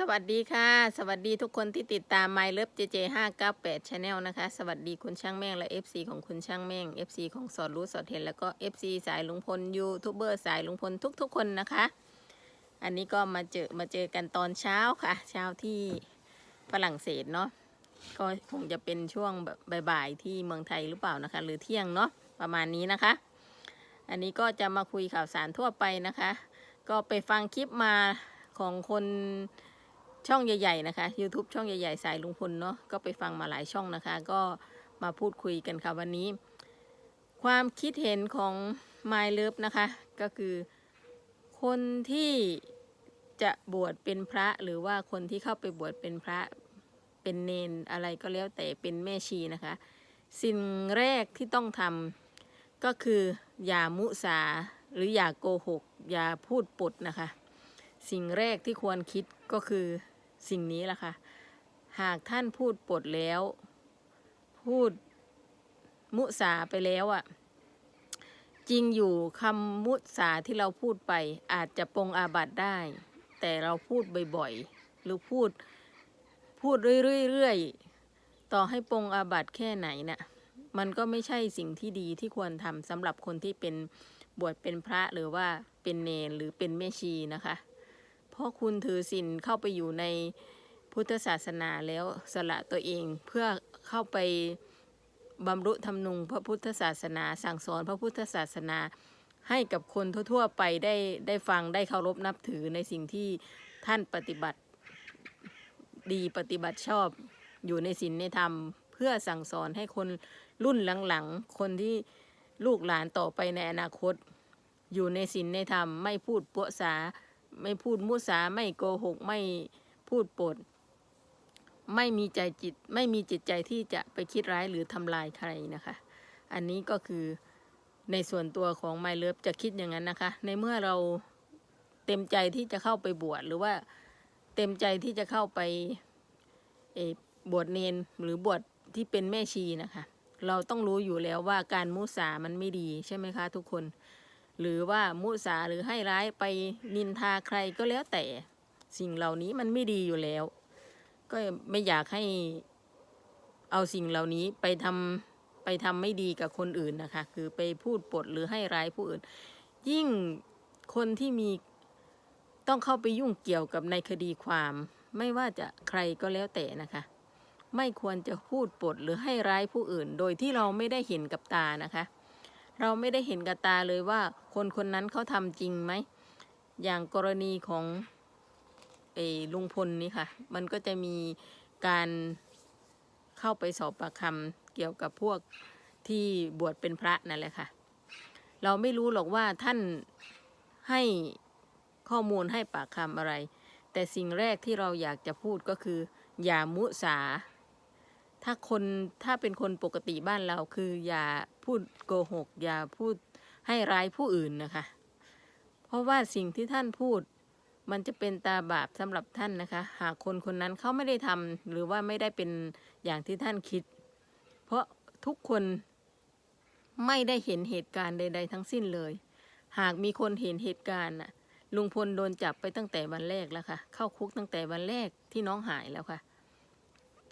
สวัสดีค่ะ สวัสดีทุกคนที่ติดตาม My Love JJ 598 Channel นะคะ สวัสดีคุณช่างแม่งและ FC ของคุณช่างแม่ง FC ของสอดรู้สอดเห็น แล้วก็ FC สายลุงพลยูทูบเบอร์สายลุงพลทุกๆคนนะคะ อันนี้ก็มาเจอมาเจอกันตอนเช้าค่ะ เช้าที่ฝรั่งเศสเนาะก็คงจะเป็นช่วงแบบบ่ายๆที่เมืองไทยหรือเปล่านะคะ หรือเที่ยงเนาะประมาณนี้นะคะ อันนี้ก็จะมาคุยข่าวสารทั่วไปนะคะ ก็ไปฟังคลิปมาของคน ช่องใหญ่ๆนะคะ YouTube ช่องใหญ่ๆ สายลุงพลเนาะก็ไปฟังมาหลายช่องนะคะ ก็มาพูดคุยกันค่ะวันนี้ ความคิดเห็นของ My Love นะคะ ก็คือคนที่จะบวชเป็นพระหรือว่าคนที่เข้าไปบวชเป็นพระเป็นเนนอะไรก็แล้วแต่เป็นแม่ชีนะคะ สิ่งแรกที่ต้องทำก็คืออย่ามุสาหรืออย่าโกหก อย่าพูดปดนะคะ สิ่งแรกที่ควรคิดก็คือ สิ่งนี้แหละค่ะ หากท่านพูดปดแล้ว พูดมุสาไปแล้วอะ่ะ จริงอยู่คำมุสาที่เราพูดไป อาจจะปรงอาบัตได้ แต่เราพูดบ่อยๆ หรือพูดพูดเรื่อยๆ ต่อให้ปรงอาบัตแค่ไหนน่ะ มันก็ไม่ใช่สิ่งที่ดีที่ควรทำสำหรับคนที่เป็นบวชเป็นพระหรือว่าเป็นเนรหรือเป็นแม่ชีนะคะ เพราะคุณถือศีลเข้าไปอยู่ในพุทธศาสนาแล้วสละตัวเองเพื่อเข้าไปบำรุธรรมนุงพระพุทธศาสนา สั่งสอนพระพุทธศาสนา ให้กับคนทั่ว ๆ ไปได้ได้ฟังได้เคารพนับถือในสิ่งที่ท่านปฏิบัติดีปฏิบัติชอบอยู่ในศีลในธรรม เพื่อสั่งสอนให้คนรุ่นหลังๆ คนที่ลูกหลานต่อไปในอนาคต อยู่ในศีลในธรรมไม่พูดปวสา ไม่พูดมุสาไม่โกหกไม่พูดปด ไม่มีใจจิต ไม่มีจิตใจที่จะไปคิดร้ายหรือทำลายใครนะคะ อันนี้ก็คือในส่วนตัวของไมเลิฟจะคิดอย่างนั้นนะคะ ในเมื่อเราเต็มใจที่จะเข้าไปบวชหรือว่าเต็มใจที่จะเข้าไปเอบวชเนนหรือบวชที่เป็นแม่ชีนะคะ เราต้องรู้อยู่แล้วว่าการมุสามันไม่ดีใช่ไหมคะทุกคน หรือว่ามุสาหรือให้ร้ายไปนินทาใครก็แล้วแต่สิ่งเหล่านี้มันไม่ดีอยู่แล้ว ก็ไม่อยากให้เอาสิ่งเหล่านี้ไปทำไปทำไม่ดีกับคนอื่นนะคะ คือไปพูดปดหรือให้ร้ายผู้อื่น ยิ่งคนที่มีต้องเข้าไปยุ่งเกี่ยวกับในคดีความ ไม่ว่าจะใครก็แล้วแต่นะคะ ไม่ควรจะพูดปดหรือให้ร้ายผู้อื่น โดยที่เราไม่ได้เห็นกับตานะคะ เราไม่ได้เห็นกับตาเลยว่าคนคนนั้นเขาทำจริงไหม อย่างกรณีของเอลุงพลนี่ค่ะ มันก็จะมีการเข้าไปสอบปากคำเกี่ยวกับพวกที่บวชเป็นพระนั่นแหละค่ะ เราไม่รู้หรอกว่าท่านให้ข้อมูลให้ปากคำอะไร แต่สิ่งแรกที่เราอยากจะพูดก็คือ อย่ามุสา ถ้าคนถ้าเป็นคนปกติบ้านเราคืออย่าพูดโกหก อย่าพูดให้ร้ายผู้อื่นนะคะ เพราะว่าสิ่งที่ท่านพูด มันจะเป็นตาบาปสำหรับท่านนะคะ หากคนคนนั้นเขาไม่ได้ทำหรือว่าไม่ได้เป็นอย่างที่ท่านคิด เพราะทุกคนไม่ได้เห็นเหตุการณ์ใด ๆ ทั้งสิ้นเลย หากมีคนเห็นเหตุการณ์น่ะลุงพลโดนจับไปตั้งแต่วันแรกแล้วค่ะ เข้าคุกตั้งแต่วันแรกที่น้องหายแล้วค่ะ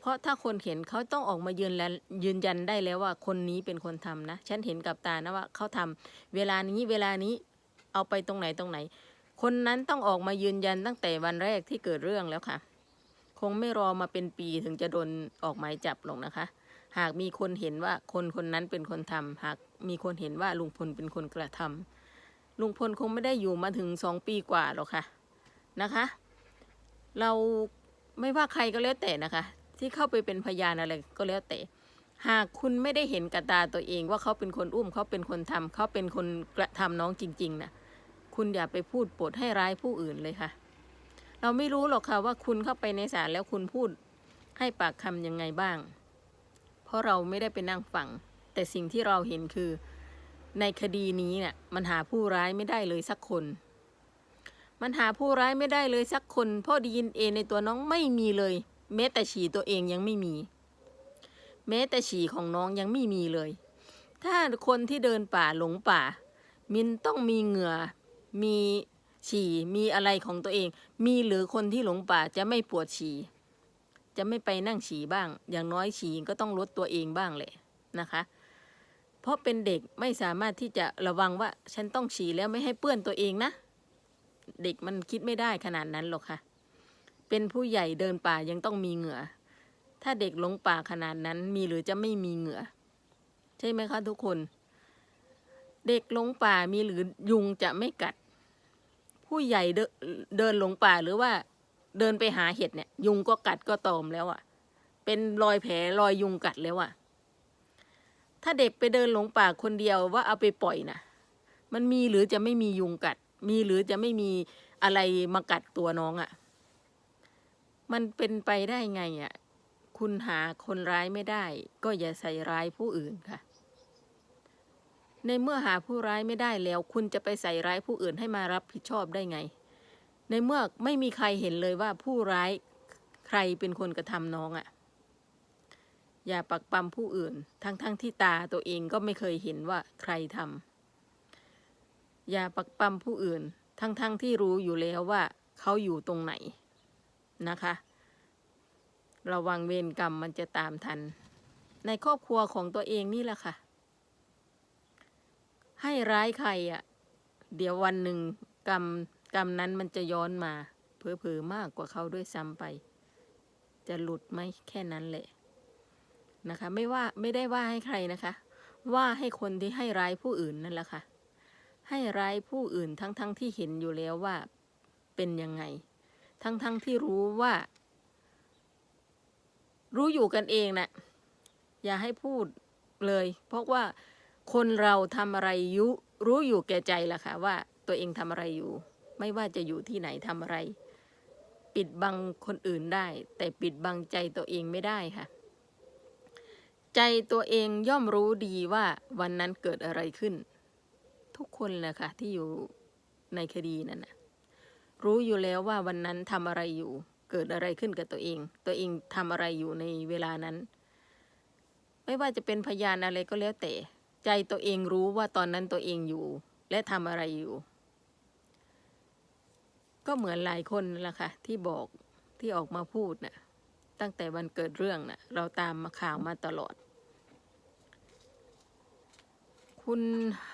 เพราะถ้าคนเห็นเขาต้องออกมายืนยันยืนยันได้แล้วว่าคนนี้เป็นคนทำนะ ฉันเห็นกับตานะว่าเขาทำเวลานี้เวลานี้เอาไปตรงไหนตรงไหน คนนั้นต้องออกมายืนยันตั้งแต่วันแรกที่เกิดเรื่องแล้วค่ะ คงไม่รอมาเป็นปีถึงจะโดนออกหมายจับหรอกนะคะ หากมีคนเห็นว่าคนคนนั้นเป็นคนทำหากมีคนเห็นว่าลุงพลเป็นคนกระทำลุงพลคงไม่ได้อยู่มาถึงสองปีกว่าหรอกค่ะนะคะ เราไม่ว่าใครก็แล้วแต่นะคะ ที่เข้าไปเป็นพยานอะไรก็แล้วแต่ หากคุณไม่ได้เห็นกับตาตัวเองว่าเขาเป็นคนอุ้มเขาเป็นคนทำเขาเป็นคนกระทำน้องจริงๆนะคุณอย่าไปพูดปดให้ร้ายผู้อื่นเลยค่ะ เราไม่รู้หรอกค่ะว่าคุณเข้าไปในศาลแล้วคุณพูดให้ปากคำยังไงบ้าง เพราะเราไม่ได้ไปนั่งฟังแต่สิ่งที่เราเห็นคือในคดีนี้เนี่ยมันหาผู้ร้ายไม่ได้เลยสักคน มันหาผู้ร้ายไม่ได้เลยสักคน เพราะดีเอ็นเอในตัวน้องไม่มีเลย แม้แต่ฉี่ตัวเองยังไม่มี แม้แต่ฉี่ของน้องยังไม่มีเลย ถ้าคนที่เดินป่าหลงป่า มินต้องมีเหงื่อมีฉี่มีอะไรของตัวเอง มีหรือคนที่หลงป่าจะไม่ปวดฉี่จะไม่ไปนั่งฉี่บ้าง อย่างน้อยฉี่ก็ต้องลดตัวเองบ้างแหละนะคะ เพราะเป็นเด็กไม่สามารถที่จะระวังว่า ฉันต้องฉี่แล้วไม่ให้เปื้อนตัวเองนะ เด็กมันคิดไม่ได้ขนาดนั้นหรอกค่ะ เป็นผู้ใหญ่เดินป่ายังต้องมีเหงื่อ ถ้าเด็กหลงป่าขนาดนั้นมีหรือจะไม่มีเหงื่อ ใช่ไหมคะทุกคน เด็กหลงป่ามีหรือยุงจะไม่กัด ผู้ใหญ่เดินเดินหลงป่าหรือว่าเดินไปหาเห็ดเนี่ย ยุงก็กัดก็ตอมแล้วอะ่ะ เป็นรอยแผลรอยยุงกัดแล้วอะ่ะ ถ้าเด็กไปเดินหลงป่าคนเดียวว่าเอาไปปล่อยนะมันมีหรือจะไม่มียุงกัด มีหรือจะไม่มีอะไรมากัดตัวน้องอะ่ะ มันเป็นไปได้ไงอะ่ะ คุณหาคนร้ายไม่ได้ ก็อย่าใส่ร้ายผู้อื่นค่ะ ในเมื่อหาผู้ร้ายไม่ได้แล้ว คุณจะไปใส่ร้ายผู้อื่นให้มารับผิดชอบได้ไง ในเมื่อไม่มีใครเห็นเลยว่าผู้ร้ายใครเป็นคนกระทำน้องอะ่ะ อย่าปักปั๊มผู้อื่น ทั้งๆทที่ตาตัวเองก็ไม่เคยเห็นว่าใครทำอย่าปักปั๊มผู้อื่น ทั้งๆทที่รู้อยู่แล้วว่าเขาอยู่ตรงไหน นะคะ ระวังเวรกรรมมันจะตามทัน ในครอบครัวของตัวเองนี่แหละค่ะ ให้ร้ายใครอะ่ะ เดี๋ยววันหนึ่งกรรมกรรมนั้นมันจะย้อนมาเผลอๆมากกว่าเขาด้วยซ้ำไป จะหลุดไหมแค่นั้นแหละนะคะ ไม่ว่าไม่ได้ว่าให้ใครนะคะ ว่าให้คนที่ให้ร้ายผู้อื่นนั่นแหละค่ะให้ร้ายผู้อื่นทั้งๆทที่เห็นอยู่แล้วว่าเป็นยังไง ทั้งๆทที่รู้ว่า รู้อยู่กันเองนะอย่าให้พูดเลย เพราะว่าคนเราทำอะไรยุรู้อยู่แก่ใจล่ะค่ะว่าตัวเองทำอะไรอยู่ ไม่ว่าจะอยู่ที่ไหนทำอะไร ปิดบังคนอื่นได้ แต่ปิดบังใจตัวเองไม่ได้ค่ะ ใจตัวเองย่อมรู้ดีว่าวันนั้นเกิดอะไรขึ้น ทุกคนแหละค่ะที่อยู่ในคดีนั้นนะ รู้อยู่แล้วว่าวันนั้นทำอะไรอยู่ เกิดอะไรขึ้นกับตัวเอง ตัวเองทำอะไรอยู่ในเวลานั้น ไม่ว่าจะเป็นพยานอะไรก็แล้วแต่ ใจตัวเองรู้ว่าตอนนั้นตัวเองอยู่ และทำอะไรอยู่ ก็เหมือนหลายคนนั่นแหละค่ะที่บอกที่ออกมาพูดนะ่ะ ตั้งแต่วันเกิดเรื่องนะ่ะ เราตามมาข่าวมาตลอด คุณ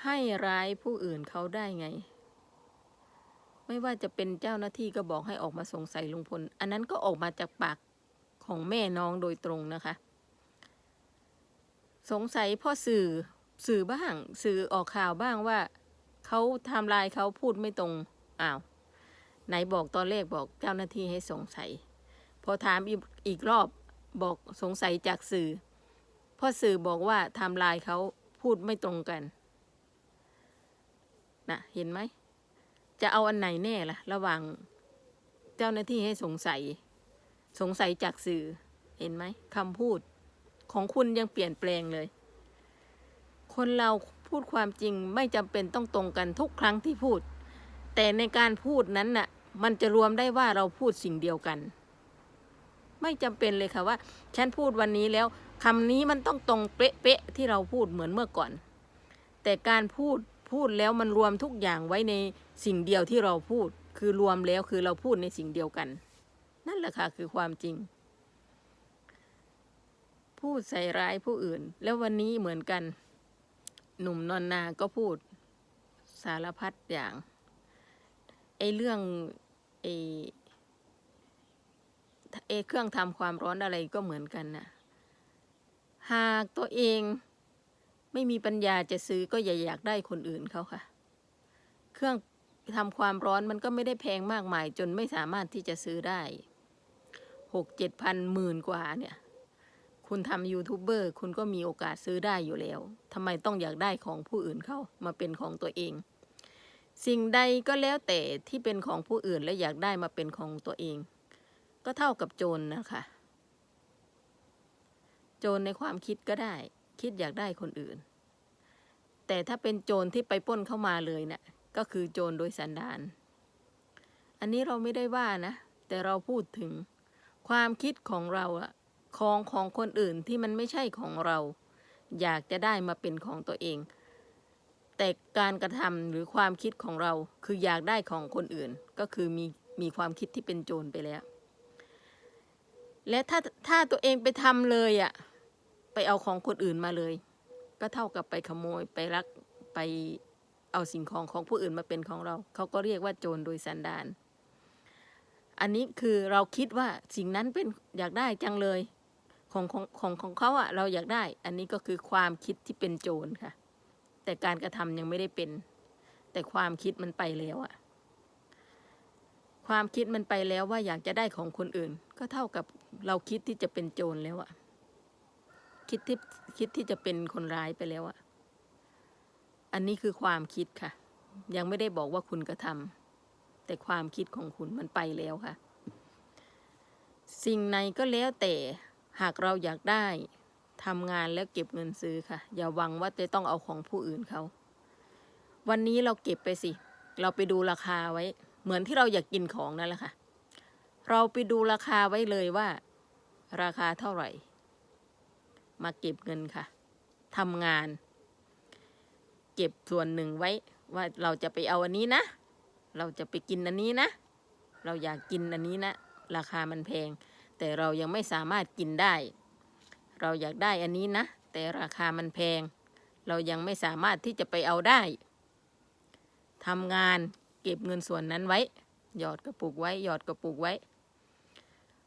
ให้ร้ายผู้อื่นเขาได้ไง ไม่ว่าจะเป็นเจ้าหน้าที่ก็บอกให้ออกมาสงสัยลุงพล อันนั้นก็ออกมาจากปากของแม่น้องโดยตรงนะคะ สงสัยพ่อสื่อสื่อบ้าง สื่อออกข่าวบ้างว่าเขาทำลายเขาพูดไม่ตรงอ้าวไหนบอกตอนแรกบอกเจ้าหน้าที่ให้สงสัย พอถามอีกอีกรอบบอกสงสัยจากสื่อพ่อสื่อบอกว่าทำลายเขาพูดไม่ตรงกันนะเห็นไหม จะเอาอันไหนแน่ล่ะ ระหว่างเจ้าหน้าที่ให้สงสัย สงสัยจากสื่อ เห็นไหมคำพูด ของคุณยังเปลี่ยนแปลงเลย คนเราพูดความจริงไม่จำเป็นต้องตรงกันทุกครั้งที่พูด แต่ในการพูดนั้นน่ะ มันจะรวมได้ว่าเราพูดสิ่งเดียวกัน ไม่จำเป็นเลยค่ะว่า ฉันพูดวันนี้แล้วคำนี้มันต้องตรงเป๊ะๆที่เราพูดเหมือนเมื่อก่อน แต่การพูด พูดแล้วมันรวมทุกอย่างไว้ในสิ่งเดียวที่เราพูด คือรวมแล้วคือเราพูดในสิ่งเดียวกัน นั่นแหละค่ะคือความจริง พูดใส่ร้ายผู้อื่น แล้ววันนี้เหมือนกัน หนุ่มนอนนาก็พูด สารพัดอย่างไอ้เรื่องไอ้ไอ้เครื่องทำความร้อนอะไรก็เหมือนกันนะหากตัวเอง ไม่มีปัญญาจะซื้อก็อย่าอยากได้คนอื่นเขาค่ะ เครื่องทำความร้อนมันก็ไม่ได้แพงมากมาย จนไม่สามารถที่จะซื้อได้หกเจ็ดพันหมื่นกว่าเนี่ย คุณทำยูทูบเบอร์คุณก็มีโอกาสซื้อได้อยู่แล้วทำไมต้องอยากได้ของผู้อื่นเขามาเป็นของตัวเอง สิ่งใดก็แล้วแต่ที่เป็นของผู้อื่นและอยากได้มาเป็นของตัวเอง ก็เท่ากับโจรนนะคะ โจรในความคิดก็ได้ คิดอยากได้คนอื่น แต่ถ้าเป็นโจรที่ไปป้นเข้ามาเลยเนะ่ะก็คือโจรโดยสันดาน อันนี้เราไม่ได้ว่านะ แต่เราพูดถึงความคิดของเราอะของของคนอื่นที่มันไม่ใช่ของเรา อยากจะได้มาเป็นของตัวเอง แต่การกระทำหรือความคิดของเราคืออยากได้ของคนอื่น ก็คือมีมีความคิดที่เป็นโจรไปแล้ว และถ้าถ้าตัวเองไปทำเลยอะ่ะ ไปเอาของคนอื่นมาเลย ก็เท่ากับไปขโมยไปรักไปเอาสิ่งของของผู้อื่นมาเป็นของเรา เขาก็เรียกว่าโจรโดยสันดาน อันนี้คือเราคิดว่าสิ่งนั้นเป็นอยากได้จังเลยของของของของเขาอะเราอยากได้ อันนี้ก็คือความคิดที่เป็นโจรค่ะ แต่การกระทำยังไม่ได้เป็น แต่ความคิดมันไปแล้วอะความคิดมันไปแล้วว่าอยากจะได้ของคนอื่น ก็เท่ากับเราคิดที่จะเป็นโจรแล้วอะ คิดที่คิดที่จะเป็นคนร้ายไปแล้วอะอันนี้คือความคิดค่ะ ยังไม่ได้บอกว่าคุณกระทำแต่ความคิดของคุณมันไปแล้วค่ะ สิ่งไหนก็แล้วแต่หากเราอยากได้ทำงานแล้วเก็บเงินซื้อค่ะ อย่าหวังว่าจะต้องเอาของผู้อื่นเขา วันนี้เราเก็บไปสิ เราไปดูราคาไว้ เหมือนที่เราอยากกินของนั่นแหละค่ะ เราไปดูราคาไว้เลยว่า ราคาเท่าไหร่ มาเก็บเงินค่ะทำงาน เก็บส่วนหนึ่งไว้ว่าเราจะไปเอาอันนี้นะ เราจะไปกินอันนี้นะ เราอยากกินอันนี้นะ ราคามันแพง แต่เรายังไม่สามารถกินได้ เราอยากได้อันนี้นะ แต่ราคามันแพง เรายังไม่สามารถที่จะไปเอาได้ทำงานเก็บเงินส่วนนั้นไว้ หยอดกระปุกไว้ หยอดกระปุกไว้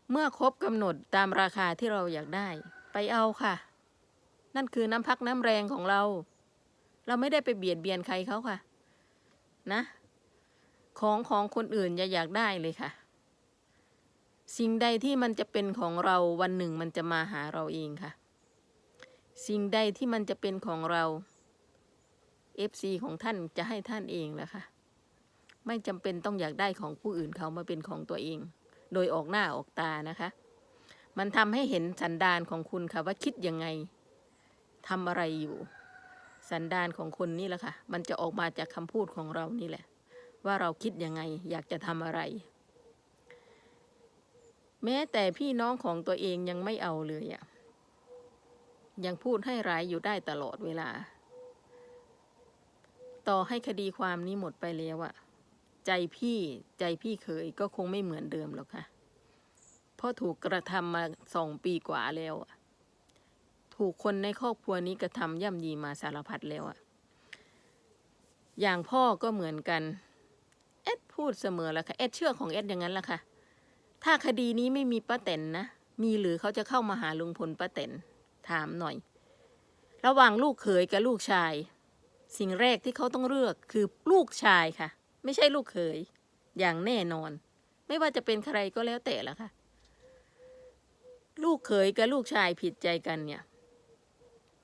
เมื่อครบกำหนดตามราคาที่เราอยากได้ ไปเอาค่ะ นั่นคือน้ำพักน้ำแรงของเรา เราไม่ได้ไปเบียดเบียนใครเขาค่ะ นะ ของของคนอื่นอย่าอยากได้เลยค่ะ สิ่งใดที่มันจะเป็นของเราวันหนึ่งมันจะมาหาเราเองค่ะ สิ่งใดที่มันจะเป็นของเรา FC ของท่านจะให้ท่านเองแหละค่ะ ไม่จำเป็นต้องอยากได้ของผู้อื่นเขามาเป็นของตัวเอง โดยออกหน้าออกตานะคะ มันทำให้เห็นสันดานของคุณค่ะว่าคิดยังไงทำอะไรอยู่ สันดานของคนนี่แหละค่ะ มันจะออกมาจากคำพูดของเรานี่แหละ ว่าเราคิดยังไง อยากจะทำอะไร แม้แต่พี่น้องของตัวเองยังไม่เอาเลยอะยังพูดให้ร้ายอยู่ได้ตลอดเวลา ต่อให้คดีความนี้หมดไปแล้วอะใจพี่ใจพี่เคยก็คงไม่เหมือนเดิมหรอกค่ะ พราะถูกกระทำมาสองปีกว่าแล้วถูกคนในครอบครัวนี้กระทำย่ำยีมาสารพัดแล้วอะอย่างพ่อก็เหมือนกันเอ็ดพูดเสมอแล้วค่ะเอ็ดเชื่อของเอ็ดอย่างนั้นแหละค่ะ ถ้าคดีนี้ไม่มีป้าแตนนะมีหรือเขาจะเข้ามาหาลุงพลป้าแตนถามหน่อย ระหว่างลูกเขยกับลูกชาย สิ่งแรกที่เขาต้องเลือกคือลูกชายค่ะ ไม่ใช่ลูกเขยอย่างแน่นอน ไม่ว่าจะเป็นใครก็แล้วแต่ละค่ะ ลูกเขยกับลูกชายผิดใจกันเนี่ย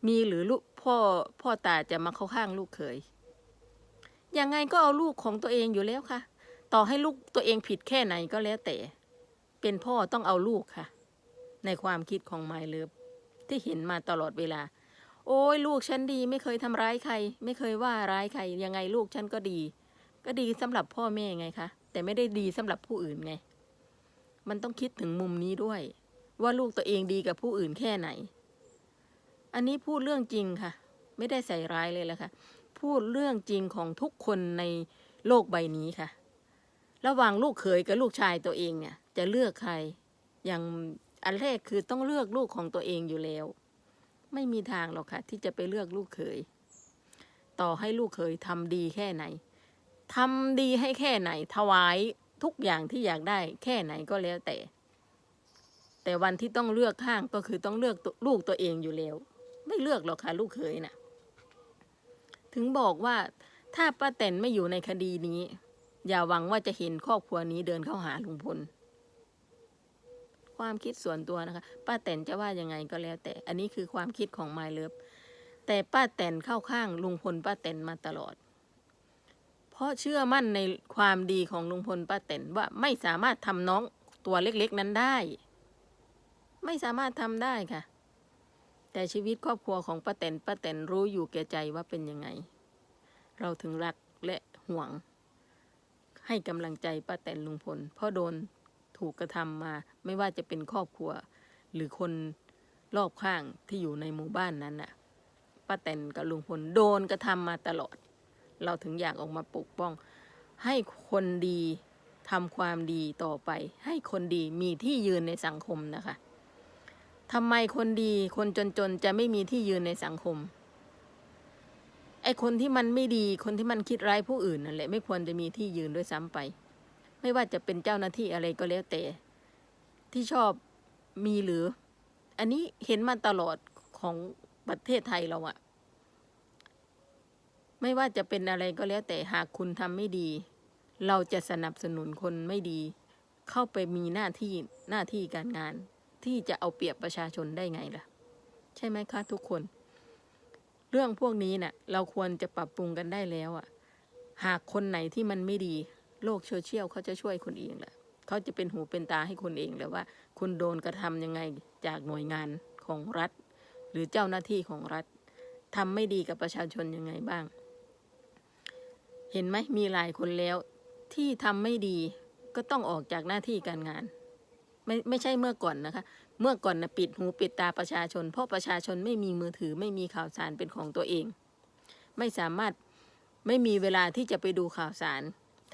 มีหรือลูกพ่อพ่อตาจะมาเข้าข้างลูกเขยยังไงก็เอาลูกของตัวเองอยู่แล้วค่ะ ต่อให้ลูกตัวเองผิดแค่ไหนก็แล้วแต่ เป็นพ่อต้องเอาลูกค่ะ ในความคิดของไมเลิฟที่เห็นมาตลอดเวลา โอ้ยลูกฉันดีไม่เคยทำร้ายใคร ไม่เคยว่าร้ายใคร ยังไงลูกฉันก็ดี ก็ดีสำหรับพ่อแม่ไงคะแต่ไม่ได้ดีสำหรับผู้อื่นไง มันต้องคิดถึงมุมนี้ด้วย ว่าลูกตัวเองดีกับผู้อื่นแค่ไหน อันนี้พูดเรื่องจริงค่ะ ไม่ได้ใส่ร้ายเลยละค่ะ พูดเรื่องจริงของทุกคนในโลกใบนี้ค่ะ ระหว่างลูกเขยกับลูกชายตัวเองเนี่ย จะเลือกใคร อย่างอันแรกคือต้องเลือกลูกของตัวเองอยู่แล้ว ไม่มีทางหรอกค่ะ ที่จะไปเลือกลูกเขย ต่อให้ลูกเขยทำดีแค่ไหนทำดีให้แค่ไหน ถวายทุกอย่างที่อยากได้แค่ไหนก็แล้วแต่ แต่วันที่ต้องเลือกข้างก็คือต้องเลือกลูกตัวเองอยู่แล้ว ไม่เลือกหรอกค่ะลูกเขยน่ะ ถึงบอกว่าถ้าป้าแตนไม่อยู่ในคดีนี้ อย่าหวังว่าจะเห็นครอบครัวนี้เดินเข้าหาลุงพล ความคิดส่วนตัวนะคะ ป้าแตนจะว่ายังไงก็แล้ว แต่อันนี้คือความคิดของไมเลิฟแต่ป้าแตนเข้าข้างลุงพลป้าแตนมาตลอด เพราะเชื่อมั่นในความดีของลุงพลป้าแตนว่าไม่สามารถทำน้องตัวเล็กๆนั้นได้ ไม่สามารถทำได้ค่ะ แต่ชีวิตครอบครัวของป้าแตนป้าแตนรู้อยู่แก่ใจว่าเป็นยังไง เราถึงรักและห่วง ให้กำลังใจป้าแตนลุงพลเพราะโดนถูกกระทำมา ไม่ว่าจะเป็นครอบครัว หรือคนรอบข้างที่อยู่ในหมู่บ้านนั้นน่ะป้าแตนกับลุงพลโดนกระทำมาตลอด เราถึงอยากออกมาปกป้อง ให้คนดีทำความดีต่อไป ให้คนดีมีที่ยืนในสังคมนะคะ ทำไมคนดีคนจนๆ จะไม่มีที่ยืนในสังคม ไอ้คนที่มันไม่ดีคนที่มันคิดร้ายผู้อื่นนั่นแหละไม่ควรจะมีที่ยืนด้วยซ้ำไป ไม่ว่าจะเป็นเจ้าหน้าที่อะไรก็แล้วแต่ ที่ชอบมีหรือ อันนี้เห็นมาตลอดของประเทศไทยเราอะไม่ว่าจะเป็นอะไรก็แล้วแต่หากคุณทำไม่ดี เราจะสนับสนุนคนไม่ดี เข้าไปมีหน้าที่หน้าที่การงาน ที่จะเอาเปรียบประชาชนได้ไงล่ะ ใช่ไหมคะทุกคน เรื่องพวกนี้น่ะ เราควรจะปรับปรุงกันได้แล้วอะหากคนไหนที่มันไม่ดี โลกโซเชียลเขาจะช่วยคนเองแหละเขาจะเป็นหูเป็นตาให้คนเองและว่า คุณโดนกระทำยังไงจากหน่วยงานของรัฐ หรือเจ้าหน้าที่ของรัฐทำไม่ดีกับประชาชนยังไงบ้าง เห็นไหมมีหลายคนแล้วที่ทำไม่ดีก็ต้องออกจากหน้าที่การงาน ไม่ไม่ใช่เมื่อก่อนนะคะ เมื่อก่อนนะปิดหูปิดตาประชาชน เพราะประชาชนไม่มีมือถือไม่มีข่าวสารเป็นของตัวเอง ไม่สามารถไม่มีเวลาที่จะไปดูข่าวสาร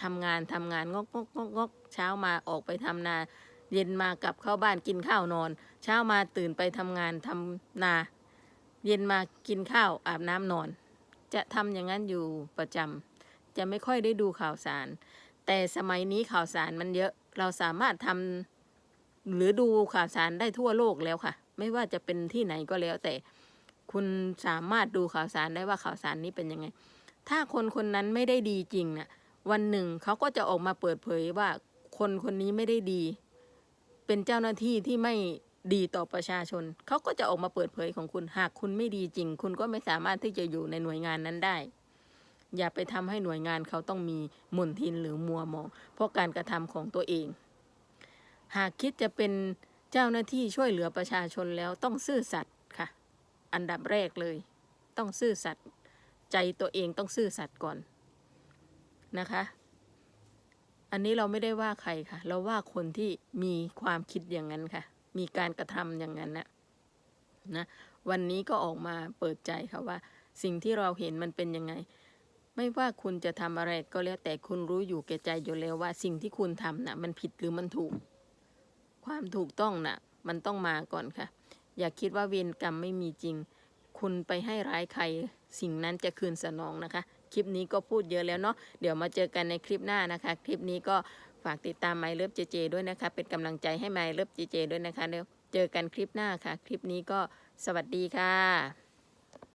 ทำงานทำงานงกงกงกงกเช้ามาออกไปทำนา เย็นมากลับเข้าบ้านกินข้าวนอน เช้ามาตื่นไปทำงานทำนา เย็นมากินข้าวอาบน้ำนอน จะทำอย่างนั้นอยู่ประจำจะไม่ค่อยได้ดูข่าวสาร แต่สมัยนี้ข่าวสารมันเยอะเราสามารถทำ หรือดูข่าวสารได้ทั่วโลกแล้วค่ะ ไม่ว่าจะเป็นที่ไหนก็แล้วแต่ คุณสามารถดูข่าวสารได้ว่าข่าวสารนี้เป็นยังไง ถ้าคนคนนั้นไม่ได้ดีจริงน่ะ วันหนึ่งเขาก็จะออกมาเปิดเผยว่าคนคนนี้ไม่ได้ดี เป็นเจ้าหน้าที่ที่ไม่ดีต่อประชาชน เขาก็จะออกมาเปิดเผยของคุณ หากคุณไม่ดีจริง คุณก็ไม่สามารถที่จะอยู่ในหน่วยงานนั้นได้ อย่าไปทำให้หน่วยงานเขาต้องมีมนทินหรือมัวมอง เพราะการกระทำของตัวเอง หากคิดจะเป็นเจ้าหน้าที่ช่วยเหลือประชาชนแล้วต้องซื่อสัตย์ค่ะ อันดับแรกเลย ต้องซื่อสัตย์ใจตัวเองต้องซื่อสัตย์ก่อนนะคะ อันนี้เราไม่ได้ว่าใครค่ะ เราว่าคนที่มีความคิดอย่างนั้นค่ะ มีการกระทำอย่างนั้นนะนะวันนี้ก็ออกมาเปิดใจค่ะว่า สิ่งที่เราเห็นมันเป็นยังไง ไม่ว่าคุณจะทำอะไรก็แล้วแต่คุณรู้อยู่แก่ใจอยู่แล้วว่าสิ่งที่คุณทำน่ะมันผิดหรือมันถูก ความถูกต้องน่ะ มันต้องมาก่อนค่ะ อย่าคิดว่าเวรกรรมไม่มีจริง คุณไปให้ร้ายใคร สิ่งนั้นจะคืนสนองนะคะ คลิปนี้ก็พูดเยอะแล้วเนาะเดี๋ยวมาเจอกันในคลิปหน้านะคะ คลิปนี้ก็ฝากติดตามไมเลิฟเจเจด้วยนะคะ เป็นกำลังใจให้ไมเลิฟเจเจด้วยนะคะเดี๋ยวเจอกันคลิปหน้าค่ะ คลิปนี้ก็สวัสดีค่ะ